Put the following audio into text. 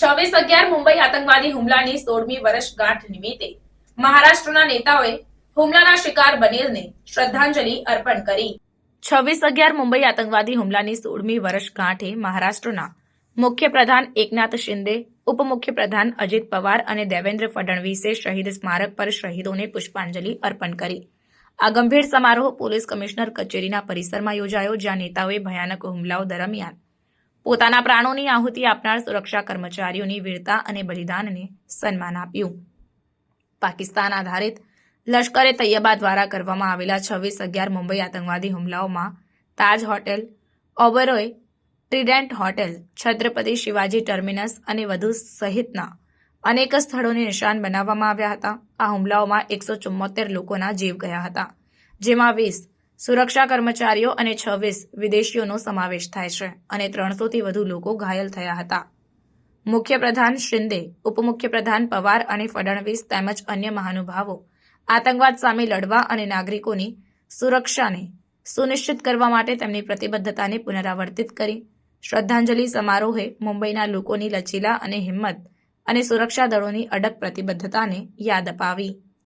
છવ્વીસ અગિયાર મુંબઈ આતંકવાદી હુમલાની સોળમી વર્ષગાંઠ નિમિત્તે મહારાષ્ટ્રના નેતાઓએ હુમલાના શિકાર બનેલને શ્રદ્ધાંજલિ અર્પણ કરી. છવ્વીસ અગિયાર મુંબઈ આતંકવાદી હુમલાની સોળમી વર્ષગાંઠે મહારાષ્ટ્રના મુખ્યપ્રધાન એકનાથ શિંદે, ઉપમુખ્યપ્રધાન અજીત પવાર અને દેવેન્દ્ર ફડણવીસે શહીદ સ્મારક પર શહીદોને પુષ્પાંજલિ અર્પણ કરી. આ ગંભીર સમારોહ પોલીસ કમિશનર કચેરીના પરિસરમાં યોજાયો, જ્યાં નેતાઓએ ભયાનક હુમલાઓ દરમિયાન પોતાના પ્રાણોની આહુતિ આપનાર સુરક્ષા કર્મચારીઓની વીરતા અને બલિદાનને સન્માન આપ્યું. પાકિસ્તાન આધારિત લશ્કરે તૈયબા દ્વારા કરવામાં આવેલા છવ્વીસ અગિયાર મુંબઈ આતંકવાદી હુમલાઓમાં Taj hotel, Oberoi, Trident hotel, Chhatrapati Shivaji terminus અને વધુ સહિતના અનેક સ્થળોને નિશાન બનાવવામાં આવ્યા હતા. આ હુમલાઓમાં એકસો ચુમ્મોતેર લોકોના જીવ ગયા હતા, જેમાં વીસ સુરક્ષા કર્મચારીઓ અને છવ્વીસ વિદેશીઓનો સમાવેશ થાય છે અને ત્રણસોથી વધુ લોકો ઘાયલ થયા હતા. મુખ્યપ્રધાન શિંદે, ઉપમુખ્યપ્રધાન પવાર અને ફડણવીસ તેમજ અન્ય મહાનુભાવો આતંકવાદ સામે લડવા અને નાગરિકોની સુરક્ષાને સુનિશ્ચિત કરવા માટે તેમની પ્રતિબદ્ધતાને પુનરાવર્તિત કરી. શ્રદ્ધાંજલિ સમારોહે મુંબઈના લોકોની લચીલા અને હિંમત અને સુરક્ષા દળોની અડગ પ્રતિબદ્ધતાને યાદ અપાવી.